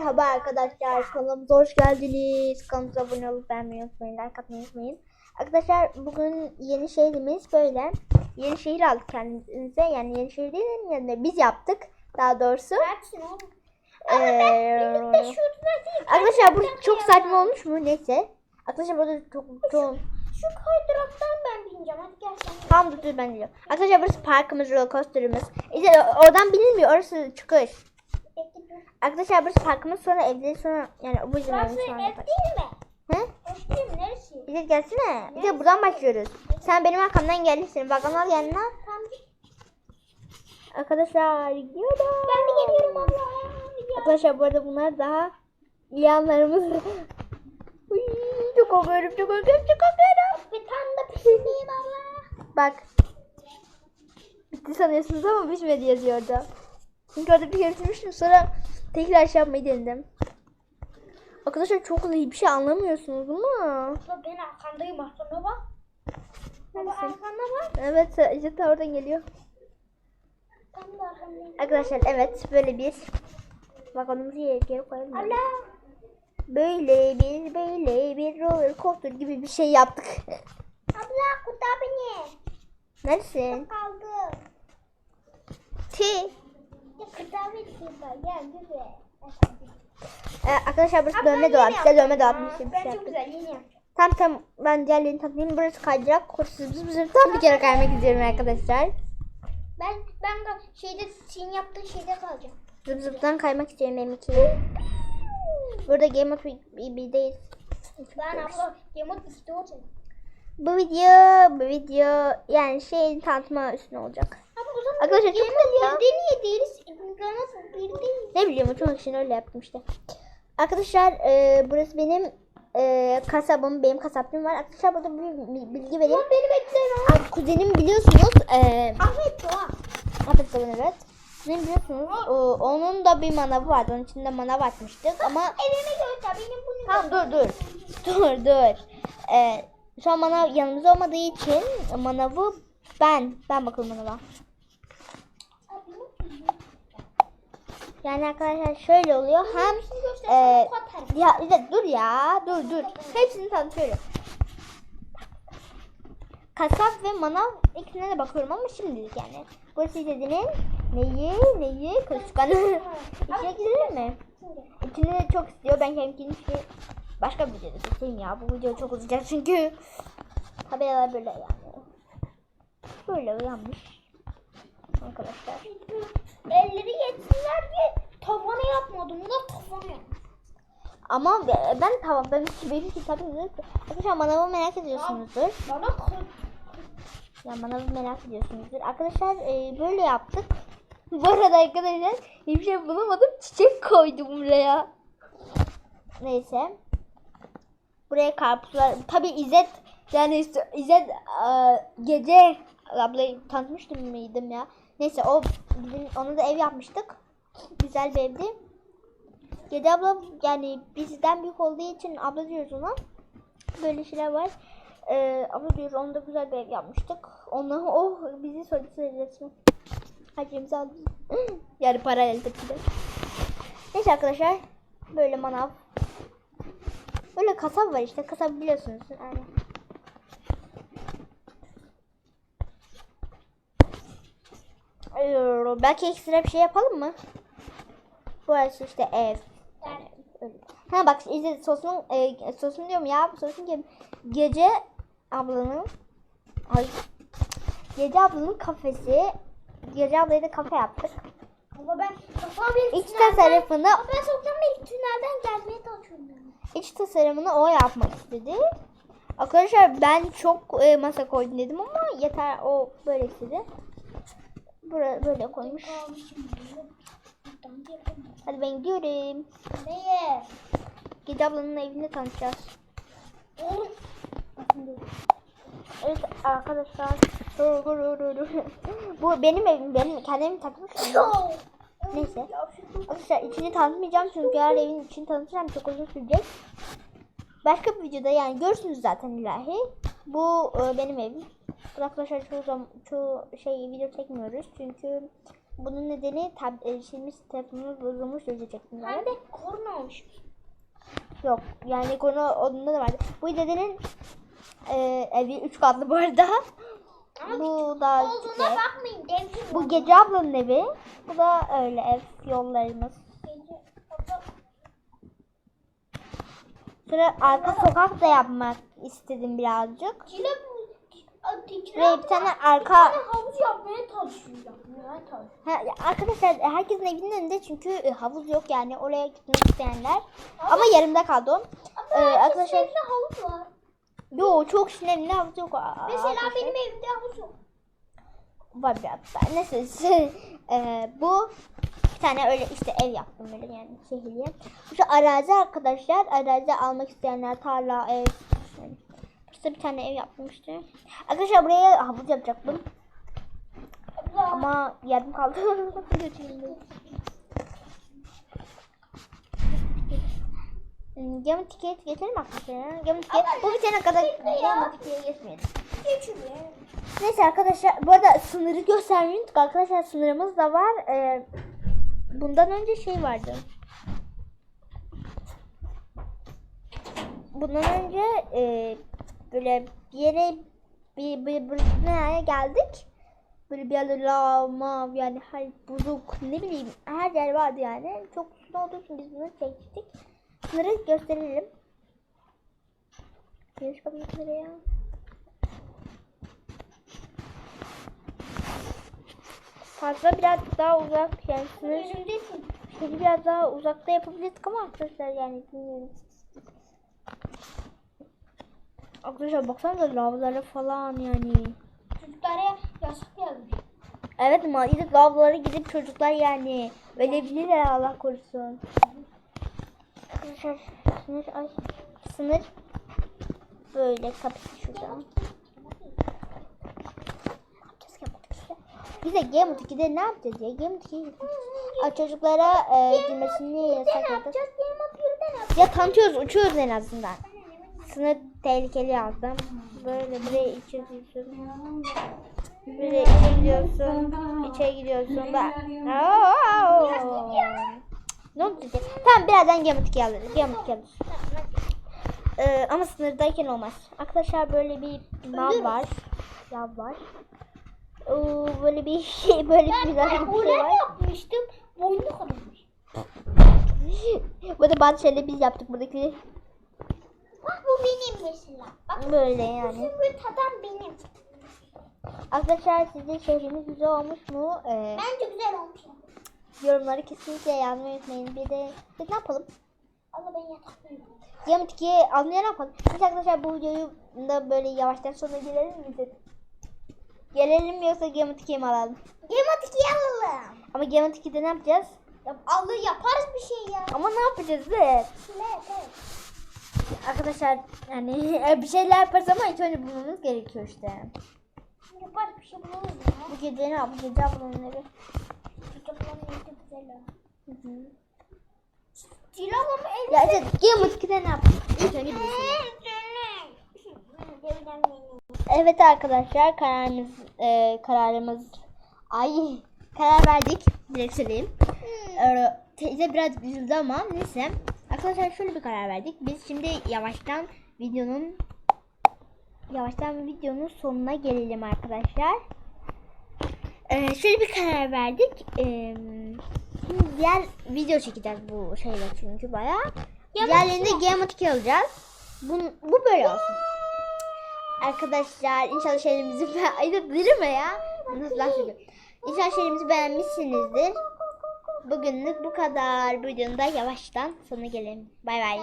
Merhaba arkadaşlar kanalımıza hoş geldiniz. Kanalımıza abone olup beğenmeyi unutmayın. Like atmayı unutmayın. Arkadaşlar bugün yeni şehrimiz böyle. Yeni şehir aldık kendimize. Yani yeni şehir değil yani biz yaptık daha doğrusu. Ee, arkadaşlar bu çok saçma olmuş mu? Neyse. Arkadaşlar burada çok çok Şu kaydıraktan ben bineceğim. Hadi gel sen. Tamam dur dur ben geliyorum. Arkadaşlar burası parkımız, roller coaster'ımız. İşte oradan binilmiyor. Orası çıkış. Arkadaşlar burası parkımız sonra evleri sonra yani bu yüzden Burası evimiz ev sonra. değil mi? Hı? Ev değil mi? Neresi? İzzet gelsene. İzzet buradan başlıyoruz. Sen benim arkamdan geldin. Senin vagonal yanına. Tamam. Arkadaşlar gidiyorum. Ben de geliyorum abla. Arkadaşlar bu arada bunlar daha iyi anlarımız. Uy, çok korkuyorum, çok korkuyorum, çok korkuyorum. Bir tane de pişireyim abla. Bak. Bitti sanıyorsunuz ama bitmedi yazıyordu. Çünkü orada bir kere bitirmiştim sonra tekrar şey yapmayı denedim. Arkadaşlar çok iyi bir şey anlamıyorsunuz? Abla ben arkandayım arkana bak. Baba arkana bak. Evet, de oradan geliyor. Arkadaşlar evet böyle bir vagonumuzu geri koyalım. Allah. Böyle bir böyle bir roller coaster gibi bir şey yaptık. Abla kurtar beni. Neresin? Kaldı. Ti. Ee, arkadaşlar burası dönme dolap. Size dönme dolap bir şey, Ben çok yaptık. güzel yeni yaptım. Tam tam ben diğerlerini tanıtayım. Burası kaydırak. Kursu biz bizim tam bir kere kaymak istiyorum arkadaşlar. Ben ben de şeyde senin yaptığın şeyde kalacağım. Zıp zıptan kaymak istiyorum M2. Burada Game of BB'deyiz. Ben abla yemek istiyorum. Bu video, bu video yani şeyin tanıtma üstüne olacak. Ama o zaman Arkadaşlar çok güzel ya. Niye değiliz? Nasıl bir değil? Ne bileyim uçmak için öyle yaptım işte. Arkadaşlar e, burası benim e, kasabım. Benim kasaplığım var. Arkadaşlar burada bir bilgi vereyim. Beni bekle Aa, Kuzenim biliyorsunuz. E, Ahmet Doğa. Ahmet Baba'nın evet. Kuzenim biliyorsunuz. o- onun da bir manavı vardı. Onun içinde manav atmıştık. Ama Evime göster benim bunu. tamam dur dur. Dur dur. E, şu an manav yanımızda olmadığı için manavı ben. Ben bakalım manava. Yani arkadaşlar şöyle oluyor. Hem e, ya bir de dur ya. Dur dur. Hepsini tanıtıyorum. Kasap ve manav ikisine de bakıyorum ama şimdilik yani. Burası dediğinin neyi neyi kıskanı. İçine girelim mi? İçini de çok istiyor. Ben kendimkini başka bir videoda tutayım ya. Bu video çok uzayacak çünkü tabelalar böyle yani. Böyle uyanmış. Arkadaşlar. Tavanı yapmadım da tavanı yaptım. Ama be- ben tamam ben benim kitabım yok. Arkadaşlar manavı merak ediyorsunuzdur. Bana. Ya manavı merak ediyorsunuzdur. Arkadaşlar e, böyle yaptık. Bu arada arkadaşlar hiçbir şey bulamadım. Çiçek koydum buraya. Neyse. Buraya karpuzlar. Tabi İzzet yani İzzet e, gece ablayı tanıtmıştım mıydım ya. Neyse o bizim onu da ev yapmıştık. Güzel bir evdi. Gece abla yani bizden büyük olduğu için abla diyoruz ona. Böyle şeyler var. Ee, abla diyoruz onda güzel bir ev yapmıştık. Ondan oh bizi sorusu resmi. Hacımızı aldı. yani paralel tabii de. Neyse arkadaşlar. Böyle manav. Böyle kasap var işte. Kasap biliyorsunuz. Yani. Ee, Belki ekstra bir şey yapalım mı? Burası işte ev. Ha bak izle sosun e, sosun diyorum ya sosun ki gece ablanın ay gece ablanın kafesi gece ablayı da kafe yaptık. Ama ben kafam bir İç tasarımını ben sokacağım ilk tünelden gelmeye çalışıyorum. iç tasarımını o yapmak istedi. Arkadaşlar ben çok e, masa koydum dedim ama yeter o böyle istedi. Buraya böyle koymuş. Hadi ben gidiyorum. Neye? Gece ablanın evinde tanışacağız. Oğlum. Evet arkadaşlar. Bu benim evim. Benim kendim takmışım. Neyse. Arkadaşlar içini tanıtmayacağım çünkü her evin içini tanıtacağım çok uzun sürecek. Başka bir videoda yani görürsünüz zaten ilahi. Bu e, benim evim. Arkadaşlar çoğu zaman çoğu şey video çekmiyoruz çünkü bunun nedeni tab e, şeyimiz telefonumuz bozulmuş diyecektim. Hem de korna olmuş. Yok yani konu onda da vardı. Bu dedenin e, evi 3 katlı bu arada. Ama bu da Olduğuna küçük bakmayın. Devrim Bu gece ablanın evi. Bu da öyle ev yollarımız. Sonra arka sokak da yapmak istedim birazcık. Dikine Ve bir tane arka Bir tane havuz yapmaya çalışıyor. Ha, arkadaşlar e, herkesin evinin önünde çünkü e, havuz yok yani oraya gitmek isteyenler. Ama yarımda kaldı o. Ama Ee, arkadaşlar evinde havuz var. yo çok evinde havuz yok. Mesela arkadaşlar. benim evimde havuz yok. var biraz daha. Neyse e, bu bir tane öyle işte ev yaptım böyle yani şehirliye. Şu arazi arkadaşlar arazi almak isteyenler tarla ev. İşte bir tane ev yaptım işte. Arkadaşlar buraya havuz yapacaktım. Abla. Ama yardım kaldı. Gemi tiket geçelim arkadaşlar. Gemi tiket. Bu bitene kadar gemi tiketi geçmeyelim. Geçiriyor. Neyse arkadaşlar bu arada sınırı göstermeyi unuttuk. Arkadaşlar sınırımız da var. Ee, bundan önce şey vardı. Bundan önce e, böyle bir yere bir, bir, bir binaya geldik. Böyle bir yerde lama yani her buzuk ne bileyim her yer vardı yani. Çok su olduğu için biz bunu çektik. Sınırı gösterelim. Bakayım sınırı ya. Fazla biraz daha uzak yani sınır. Şöyle biraz daha uzakta yapabilirdik ama arkadaşlar yani bilmiyorum. Arkadaşlar baksanıza lavları falan yani. Çocuklara yasak yazmış. Evet ama gidip lavlara gidip çocuklar yani ölebilirler Allah korusun. Arkadaşlar sınır ay sınır böyle kapısı şurada. Yapacağız yapmadık işte. Biz de Game of 2'de ne yapacağız ya? Game of 2'ye Ay, çocuklara e, girmesini Ne yasakladık. Ya tanıtıyoruz, uçuyoruz en azından. Sınır tehlikeli yazdım. Böyle buraya içe gidiyorsun. Böyle içe gidiyorsun. Bak. Ne oldu? Tamam birazdan gemotik alırız. Gemotik alırız. Ee, ama sınırdayken olmaz. Arkadaşlar böyle bir lav var. Lav var. Oo, böyle bir şey, böyle bir güzel bir şey var. yapmıştım. Boynlu kalmış. Bu da bazı şeyleri biz yaptık buradaki. Bak bu benim mesela. Bak Böyle yani. Sümbül tadan benim. Arkadaşlar sizin şehriniz güzel olmuş mu? Ee, Bence güzel olmuş. yorumları kesinlikle yazmayı unutmayın. Bir de biz ne yapalım? Allah ben yataklıyım. Yamut 2'ye almaya ne yapalım? Biz arkadaşlar bu videoyu da böyle yavaştan sonuna gelelim mi? biz? Gelelim yoksa Yamut 2'ye mi alalım? Gematik alalım. Ama Yamut 2'de ne yapacağız? Ya Allah yaparız bir şey ya. Ama ne yapacağız be? Ne yaparız? Arkadaşlar yani bir şeyler yaparız ama ilk önce bulmamız gerekiyor işte. Yaparız bir şey bulalım ya. Bu gece ne yapacağız? Gece ablanın evi. Çocukların evde güzel ha. Hı hı. Evde. Ya işte 2'de ne yapacağız? İlk önce Evet arkadaşlar kararımız e, kararımız ay karar verdik direkt söyleyeyim. Ee, teyze biraz üzüldü ama neyse. Arkadaşlar şöyle bir karar verdik. Biz şimdi yavaştan videonun yavaştan videonun sonuna gelelim arkadaşlar. Ee, şöyle bir karar verdik. Ee, şimdi diğer video çekeceğiz bu şeyler çünkü bayağı. Diğerlerinde Thrones alacağız. Bu, bu böyle olsun. Arkadaşlar inşallah şeylerimizi be- Ay dur delirme ya. Nasıl laf yapıyorum. İnşallah şeylerimizi beğenmişsinizdir. Bugünlük bu kadar. Bu videonun da yavaştan sonuna gelelim. Bay bay.